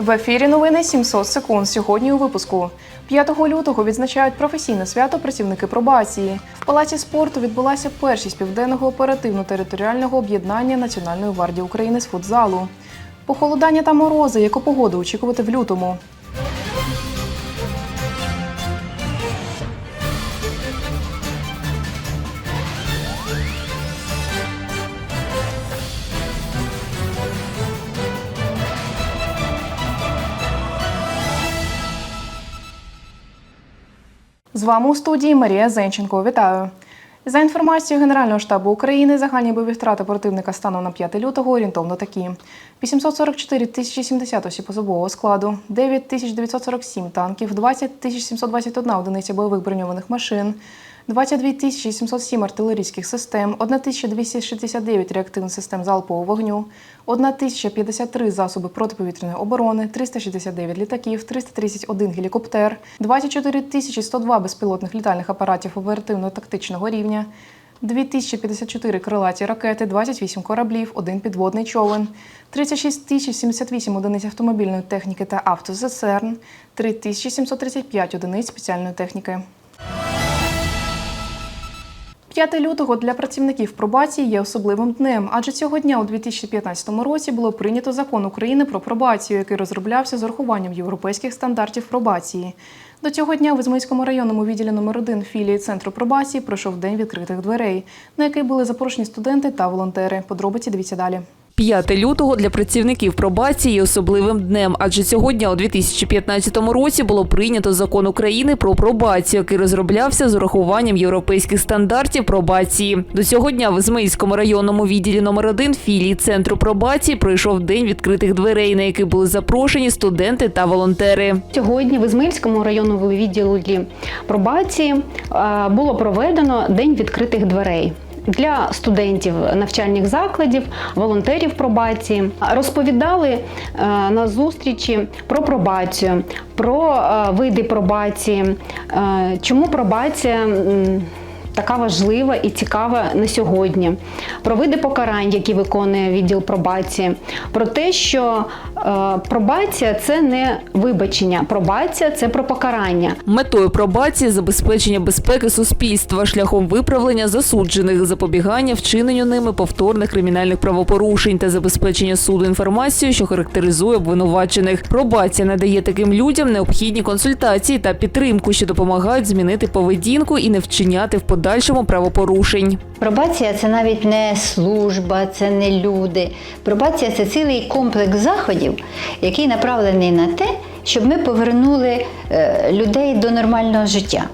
В ефірі новини 700 секунд. Сьогодні у випуску 5 лютого відзначають професійне свято працівники пробації. В палаці спорту відбулася першість південного оперативно-територіального об'єднання Національної гвардії України з футзалу. Похолодання та морози, яку погоду очікувати в лютому. З вами у студії Марія Зенченко. Вітаю. За інформацією Генерального штабу України, загальні бойові втрати противника станом на 5 лютого орієнтовно такі: 844 тисячі 70 осіб особового складу, 9 тисяч 947 танків, 20 тисяч 721 одиниця бойових броньованих машин, 22 тисячі 707 артилерійських систем, 1269 реактивних систем залпового вогню, 1053 засоби протиповітряної оборони, 369 літаків, 331 гелікоптер, 24 тисячі 102 безпілотних літальних апаратів оперативно-тактичного рівня, 2054 крилаті ракети, 28 кораблів, 1 підводний човен, 36 тисяч 78 одиниць автомобільної техніки та автозесерн, 3735 одиниць спеціальної техніки. 5 лютого для працівників пробації є особливим днем, адже цього дня у 2015 році було прийнято закон України про пробацію, який розроблявся з урахуванням європейських стандартів пробації. До цього дня в Ізмаїльському районному відділі номер 1 філії центру пробації пройшов день відкритих дверей, на який були запрошені студенти та волонтери. Подробиці дивіться далі. 5 лютого для працівників пробації особливим днем, адже цього дня у 2015 році було прийнято закон України про пробацію, який розроблявся з урахуванням європейських стандартів пробації. До цього дня в Ізмаїльському районному відділі номер 1 філії центру пробації пройшов день відкритих дверей, на який були запрошені студенти та волонтери. Сьогодні в Ізмаїльському районному відділі пробації було проведено День відкритих дверей. Для студентів навчальних закладів, волонтерів пробації розповідали е, на зустрічі про пробацію, про е, види пробації, е, чому пробація така важлива і цікава на сьогодні, про види покарань, які виконує відділ пробації, про те, що е, пробація це не вибачення, пробація це про покарання. Метою пробації забезпечення безпеки суспільства шляхом виправлення засуджених, запобігання вчиненню ними повторних кримінальних правопорушень та забезпечення суду інформацією, що характеризує обвинувачених. Пробація надає таким людям необхідні консультації та підтримку, що допомагають змінити поведінку і не вчиняти в подальшому правопорушень. Пробація це навіть не служба, це не люди. Пробація це цілий комплекс заходів, який направлений на те, щоб ми повернули е, людей до нормального життя,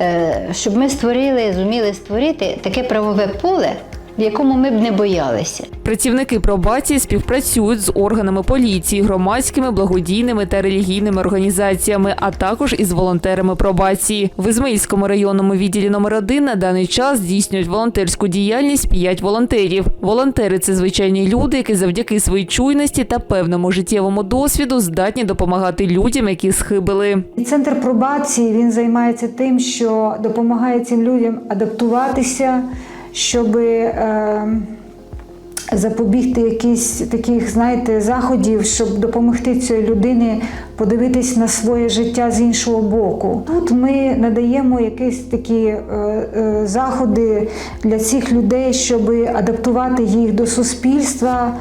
Е, щоб ми створили, зуміли створити таке правове поле, в якому ми б не боялися. Працівники пробації співпрацюють з органами поліції, громадськими, благодійними та релігійними організаціями, а також із волонтерами пробації. В Ізмаїльському районному відділі номер 1 на даний час здійснюють волонтерську діяльність 5 волонтерів. Волонтери це звичайні люди, які завдяки своїй чуйності та певному життєвому досвіду здатні допомагати людям, які схибили. Центр пробації він займається тим, що допомагає цим людям адаптуватися, щоб е, запобігти якісь таких, знаєте, заходів, щоб допомогти цій людині подивитись на своє життя з іншого боку. Тут ми надаємо якісь такі е, е, заходи для цих людей, щоб адаптувати їх до суспільства,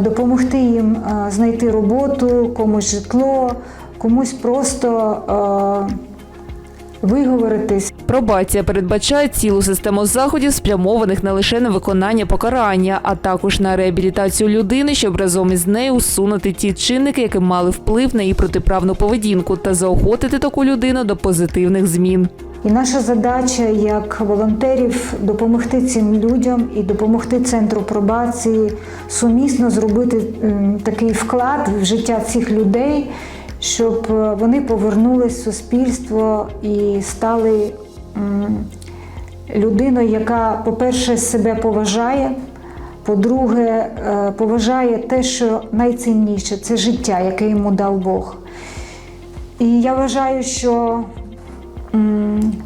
допомогти їм знайти роботу, комусь житло, комусь просто. Виговоритись, Пробація передбачає цілу систему заходів, спрямованих не лише на виконання покарання, а також на реабілітацію людини, щоб разом із нею усунути ті чинники, які мали вплив на її протиправну поведінку, та заохотити таку людину до позитивних змін. І наша задача як волонтерів допомогти цим людям і допомогти центру пробації сумісно зробити такий вклад в життя цих людей, щоб е, вони повернулись в суспільство і стали людиною, яка, по-перше, себе поважає. По-друге, е, поважає те, що найцінніше це життя, яке йому дав Бог. І я вважаю, що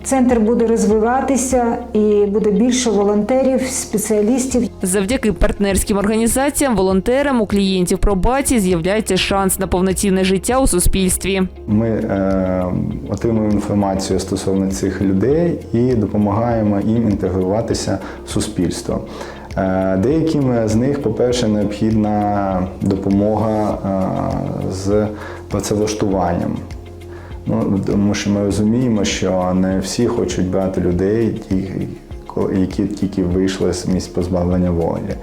центр буде розвиватися і буде більше волонтерів, спеціалістів. Завдяки партнерським організаціям, волонтерам у клієнтів пробації з'являється шанс на повноцінне життя у суспільстві. Ми е, отримуємо інформацію стосовно цих людей і допомагаємо їм інтегруватися в суспільство. Е, Деяким з них, по-перше, необхідна допомога е, з працевлаштуванням. Ну, тому що ми розуміємо, що не всі хочуть брати людей, які тільки вийшли з місць позбавлення волі.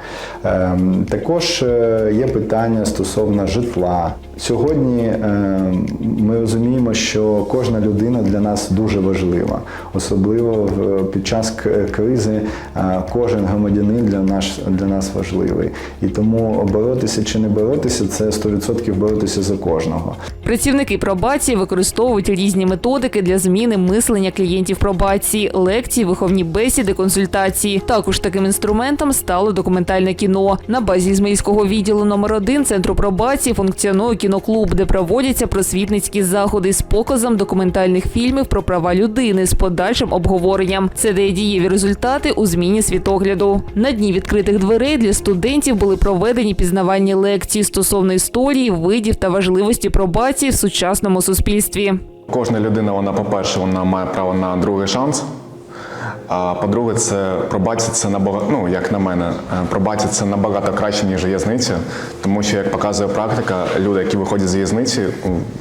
Ем, Також е, є питання стосовно житла. Сьогодні ем, ми розуміємо, що кожна людина для нас дуже важлива, особливо під час кризи е, кожен громадянин для нас, для нас важливий. І тому боротися чи не боротися це 100% боротися за кожного. Працівники пробації використовують різні методики для зміни мислення клієнтів пробації, лекції, виховні бесіди, консультації. Також таким інструментом стало документальне кіно. На базі Ізмаїльського відділу номер 1 центру пробації функціонує кіноклуб, де проводяться просвітницькі заходи з показом документальних фільмів про права людини з подальшим обговоренням. Це дає дієві результати у зміні світогляду. На дні відкритих дверей для студентів були проведені пізнавальні лекції стосовно історії, видів та важливості пробації в сучасному суспільстві. Кожна людина, вона, по-перше, вона має право на другий шанс. А по-друге, це це набагато, ну як на мене, е, набагато краще, ніж в'язниця, тому що, як показує практика, люди, які виходять з в'язниці,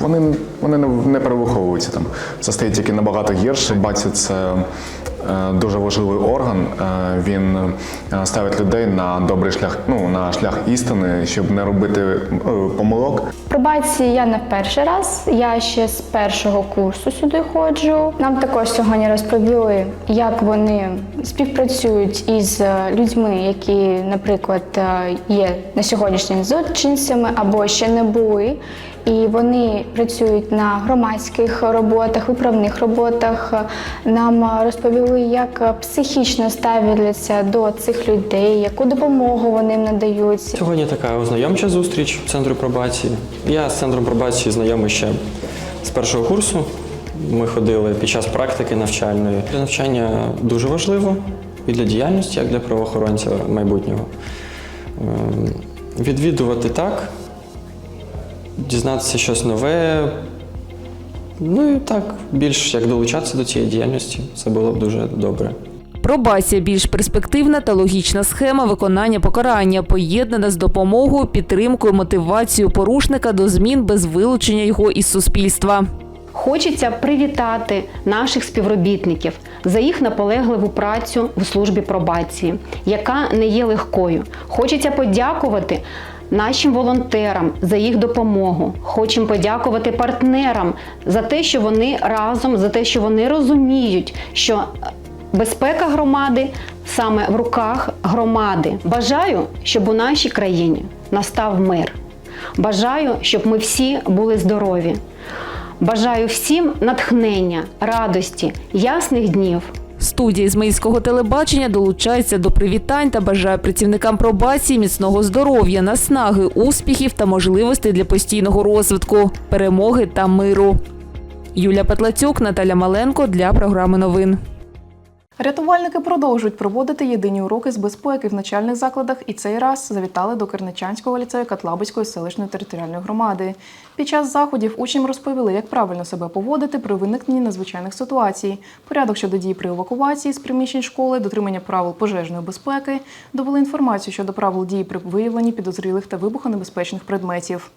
вони, вони не, не перевиховуються там. Це стає тільки набагато гірше. Пробація це е, дуже важливий орган. Е, Він е, ставить людей на добрий шлях, ну на шлях істини, щоб не робити помилок. Пробації я не перший раз. Я ще з першого курсу сюди ходжу. Нам також сьогодні розповіли, як вони співпрацюють із людьми, які, наприклад, є на сьогоднішній злочинцями або ще не були. І вони працюють на громадських роботах, виправних роботах. Нам розповіли, як психічно ставляться до цих людей, яку допомогу вони надають. Сьогодні така ознайомча зустріч центру пробації. Я з центром пробації знайомий ще з першого курсу. Ми ходили під час практики навчальної. Навчання дуже важливо і для діяльності, як для правоохоронця майбутнього. Ем, Відвідувати так, дізнатися щось нове. Ну і так, більш як долучатися до цієї діяльності, це було б дуже добре. Пробація більш перспективна та логічна схема виконання покарання, поєднана з допомогою, підтримкою, мотивацією порушника до змін без вилучення його із суспільства. Хочеться привітати наших співробітників за їх наполегливу працю в службі пробації, яка не є легкою. Хочеться подякувати нашим волонтерам за їх допомогу. Хочемо подякувати партнерам за те, що вони разом, за те, що вони розуміють, що безпека громади саме в руках громади. Бажаю, щоб у нашій країні настав мир. Бажаю, щоб ми всі були здорові. Бажаю всім натхнення, радості, ясних днів. Студія Ізмаїльського телебачення долучається до привітань та бажає працівникам пробації міцного здоров'я, наснаги, успіхів та можливостей для постійного розвитку, перемоги та миру. Юлія Петлацюк, Наталя Маленко для програми новин. Рятувальники продовжують проводити єдині уроки з безпеки в начальних закладах і цей раз завітали до Керничанського ліцею Катлабицької селищної територіальної громади. Під час заходів учням розповіли, як правильно себе поводити при виникненні надзвичайних ситуацій, порядок щодо дій при евакуації з приміщень школи, дотримання правил пожежної безпеки, довели інформацію щодо правил дії при виявленні підозрілих та вибухонебезпечних предметів.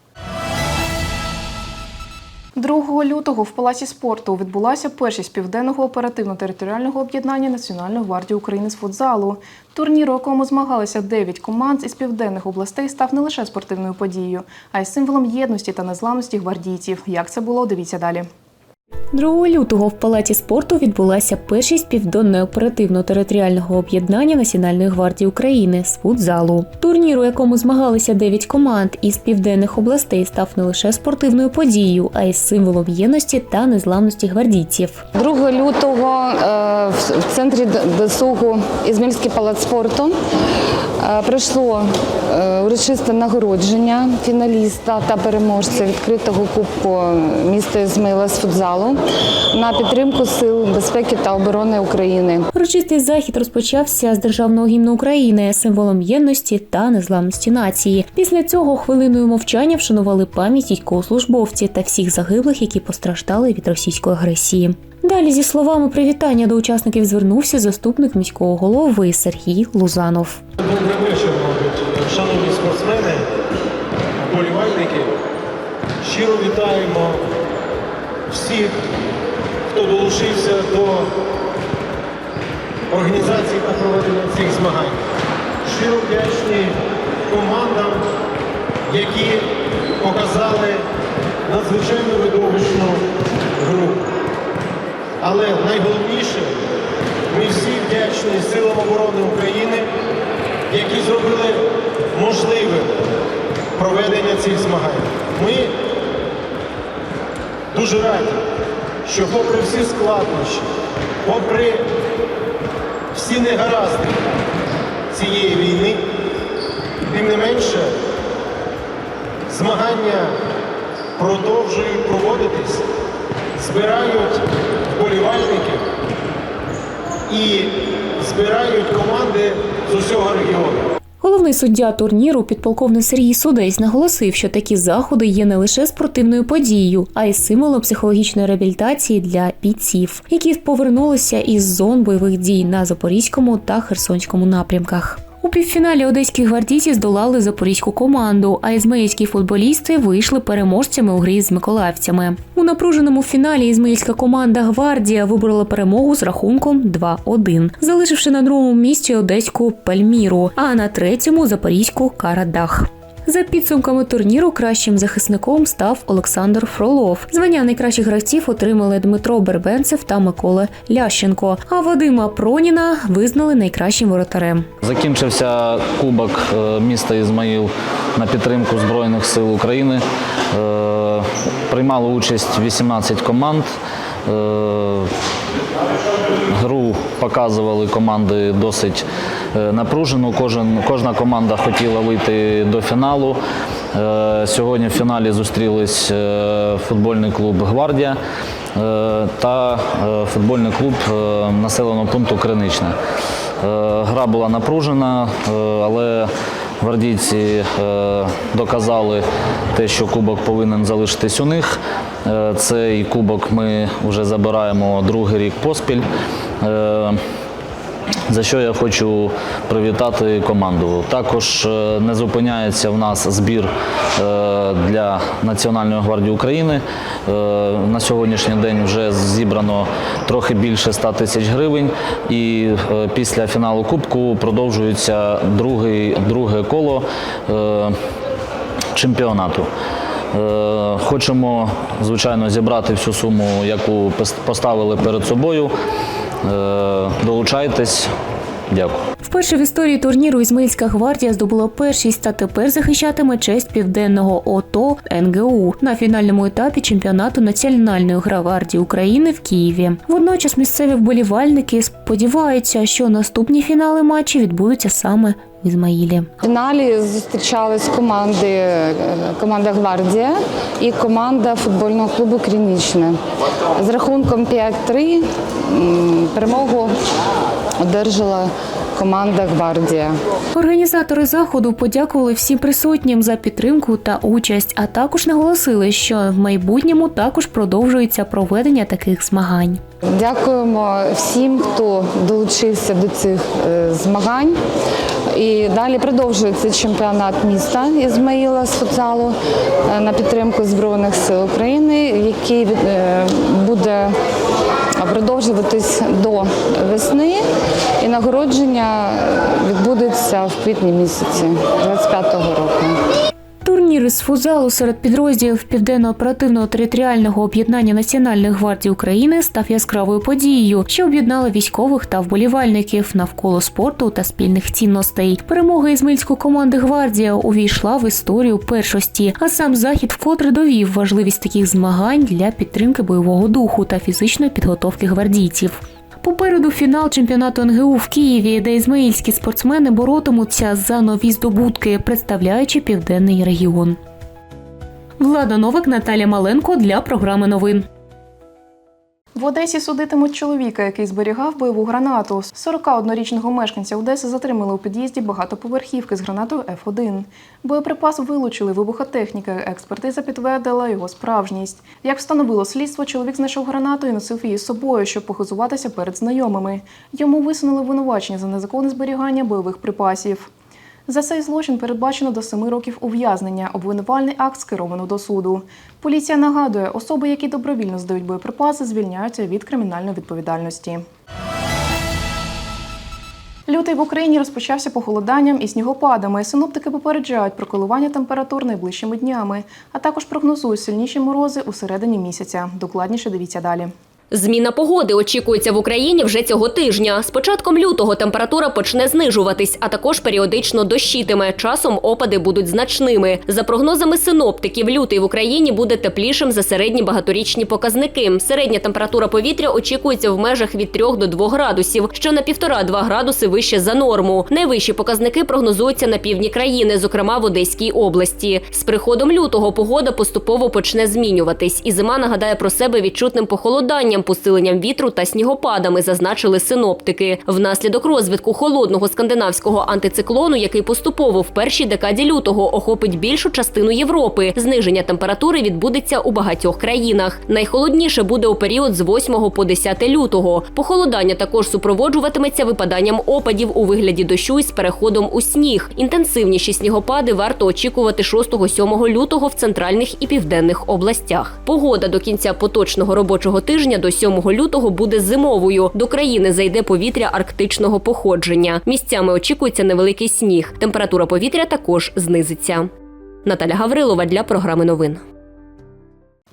2 лютого в Палаці спорту відбулася першість південного оперативно-територіального об'єднання Національної гвардії України з футзалу. Турнір, у якому змагалися 9 команд із південних областей, став не лише спортивною подією, а й символом єдності та незламності гвардійців. Як це було, дивіться далі. 2 лютого в Палаці спорту відбулася першість південного оперативно-територіального об'єднання Національної гвардії України з футзалу. Турнір, у якому змагалися 9 команд із південних областей, став не лише спортивною подією, а й символом єдності та незламності гвардійців. 2 лютого е, в центрі досугу Ізмільський палац спорту е, Пройшло е, урочисте нагородження фіналіста та переможця відкритого кубку міста Ізмаїла з футзалу на підтримку сил безпеки та оборони України. Урочистий захід розпочався з державного гімну України, символом єдності та незламності нації. Після цього хвилиною мовчання вшанували пам'ять військовослужбовців та всіх загиблих, які постраждали від російської агресії. Далі зі словами привітання до учасників звернувся заступник міського голови Сергій Лузанов. Добрий вечір, шановні спортсмени, вболівальники. Щиро вітаємо всіх, хто долучився до організації та проведення цих змагань. Щиро вдячні командам, які показали надзвичайно видовищну гру. Але найголовніше, ми всі вдячні Силам оборони України, які зробили можливим проведення цих змагань. Ми дуже раді, що попри всі складнощі, попри всі негаразди цієї війни, тим не менше, змагання продовжують проводитись, збирають вболівальників і збирають команди з усього регіону. Головний суддя турніру, підполковник Сергій Судейсь, наголосив, що такі заходи є не лише спортивною подією, а й символом психологічної реабілітації для бійців, які повернулися із зон бойових дій на Запорізькому та Херсонському напрямках. У півфіналі одеські гвардійці здолали запорізьку команду, а ізмаїльські футболісти вийшли переможцями у грі з миколаївцями. У напруженому фіналі ізмаїльська команда Гвардія виборола перемогу з рахунком 2-1, залишивши на другому місці одеську Пальміру, а на третьому запорізьку Карадах. За підсумками турніру кращим захисником став Олександр Фролов. Звання найкращих гравців отримали Дмитро Бербенцев та Микола Лященко. А Вадима Проніна визнали найкращим воротарем. Закінчився кубок е, міста Ізмаїл на підтримку Збройних сил України. Е, Приймало участь 18 команд. Гру показували команди досить е, напружену. Кожен, кожна команда хотіла вийти до фіналу. Е, Сьогодні в фіналі зустрілись е, футбольний клуб Гвардія та футбольний клуб населеного пункту Криничне. Гра була напружена, але гвардійці доказали те, що кубок повинен залишитись у них. Цей кубок ми вже забираємо другий рік поспіль. Е, за що я хочу привітати команду. Також е, не зупиняється в нас збір е, для Національної гвардії України. На сьогоднішній день вже зібрано трохи більше 100 тисяч гривень. І після фіналу Кубку продовжується другий, друге коло чемпіонату. Хочемо, звичайно, зібрати всю суму, яку поставили перед собою. Е, Долучайтесь. Дякую. Вперше в історії турніру Ізмаїльська гвардія здобула першість, а тепер захищатиме честь південного ОТО НГУ на фінальному етапі чемпіонату Національної гвардії України в Києві. Водночас місцеві вболівальники сподіваються, що наступні фінали матчі відбудуться саме в Ізмаїлі. В фіналі зустрічались команди е, команда Гвардія і команда футбольного клубу Крінічне. З рахунком 5-3 перемогу одержала команда Гвардія. Організатори заходу подякували всім присутнім за підтримку та участь, а також наголосили, що в майбутньому також продовжується проведення таких змагань. Дякуємо всім, хто долучився до цих е, змагань. І далі продовжується чемпіонат міста Ізмаїла з футзалу е, на підтримку Збройних сил України, який е, буде продовжуватись до весни. І нагородження відбудеться в квітні місяці 25-го року. Турнір із футзалу серед підрозділів Південно-оперативного територіального об'єднання Національної гвардії України став яскравою подією, що об'єднала військових та вболівальників навколо спорту та спільних цінностей. Перемога ізмаїльської команди Гвардія увійшла в історію першості, а сам захід вкотре довів важливість таких змагань для підтримки бойового духу та фізичної підготовки гвардійців. Попереду фінал чемпіонату НГУ в Києві, де ізмаїльські спортсмени боротимуться за нові здобутки, представляючи південний регіон. Влада Новик, Наталя Маленко для програми новин. В Одесі судитимуть чоловіка, який зберігав бойову гранату. 41-річного мешканця Одеси затримали у під'їзді багатоповерхівки з гранатою Ф1. Боєприпас вилучили вибухотехніка. Експертиза підтвердила його справжність. Як встановило слідство, чоловік знайшов гранату і носив її з собою, щоб похизуватися перед знайомими. Йому висунули винувачення за незаконне зберігання бойових припасів. За цей злочин передбачено до семи років ув'язнення. Обвинувальний акт скеровано до суду. Поліція нагадує, особи, які добровільно здають боєприпаси, звільняються від кримінальної відповідальності. Лютий в Україні розпочався похолоданням і снігопадами. Синоптики попереджають про коливання температур найближчими днями, а також прогнозують сильніші морози у середині місяця. Докладніше дивіться далі. Зміна погоди очікується в Україні вже цього тижня. З початком лютого температура почне знижуватись, а також періодично дощитиме. Часом опади будуть значними. За прогнозами синоптиків, лютий в Україні буде теплішим за середні багаторічні показники. Середня температура повітря очікується в межах від 3 до 2 градусів, що на 1,5-2 градуси вище за норму. Найвищі показники прогнозуються на півдні країни, зокрема в Одеській області. З приходом лютого погода поступово почне змінюватись, і зима нагадає про себе відчутним похолоданням, посиленням вітру та снігопадами, зазначили синоптики. Внаслідок розвитку холодного скандинавського антициклону, який поступово в першій декаді лютого охопить більшу частину Європи. Зниження температури відбудеться у багатьох країнах. Найхолодніше буде у період з 8 по 10 лютого. Похолодання також супроводжуватиметься випаданням опадів у вигляді дощу із переходом у сніг. Інтенсивніші снігопади варто очікувати 6-7 лютого в центральних і південних областях. Погода до кінця поточного робочого тижня до 7 лютого буде зимовою. До країни зайде повітря арктичного походження. Місцями очікується невеликий сніг. Температура повітря також знизиться. Наталя Гаврилова для програми новин.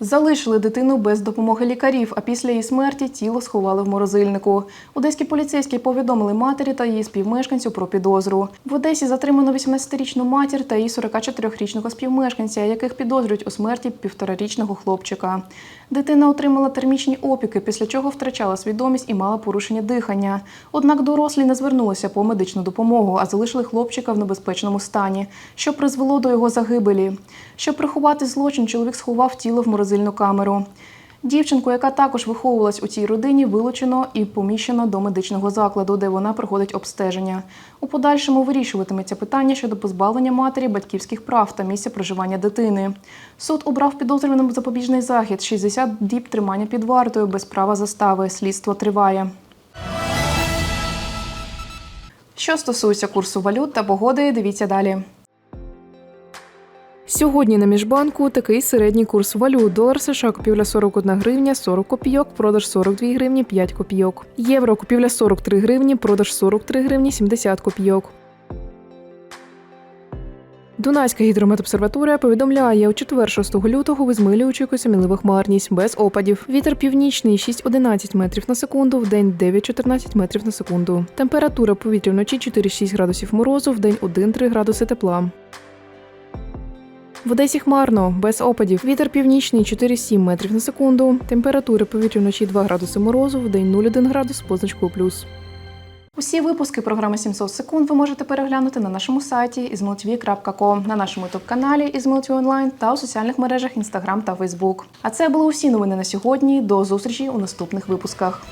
Залишили дитину без допомоги лікарів, а після її смерті тіло сховали в морозильнику. Одеські поліцейські повідомили матері та її співмешканцю про підозру. В Одесі затримано 18-річну матір та її 44-річного співмешканця, яких підозрюють у смерті півторарічного хлопчика. Дитина отримала термічні опіки, після чого втрачала свідомість і мала порушення дихання. Однак дорослі не звернулися по медичну допомогу, а залишили хлопчика в небезпечному стані, що призвело до його загибелі. Щоб приховати злочин, чоловік сховав тіло в морозильну камеру. Дівчинку, яка також виховувалась у цій родині, вилучено і поміщено до медичного закладу, де вона проходить обстеження. У подальшому вирішуватиметься питання щодо позбавлення матері батьківських прав та місця проживання дитини. Суд обрав підозрюваним запобіжний захід 60 діб тримання під вартою без права застави. Слідство триває. Що стосується курсу валют та погоди, дивіться далі. Сьогодні на міжбанку такий середній курс валют. Долар США купівля 41 гривня 40 копійок, продаж 42 гривні 5 копійок. Євро купівля 43 гривні, продаж 43 гривні 70 копійок. Дунайська гідрометобсерваторія повідомляє, у четвер 6 лютого в Ізмилі мінлива хмарність без опадів. Вітер північний 6-11 метрів на секунду, в день 9-14 метрів на секунду. Температура повітря вночі 4-6 градусів морозу, в день 1-3 градуси тепла. В Одесі хмарно, без опадів. Вітер північний 4-7 метрів на секунду. Температура повітря вночі 2 градуси морозу, в день 0,1 градус з позначкою плюс. Усі випуски програми 700 секунд ви можете переглянути на нашому сайті izmltv.com, на нашому ютуб-каналі Izmltv Online та у соціальних мережах Instagram та Facebook. А це були усі новини на сьогодні. До зустрічі у наступних випусках.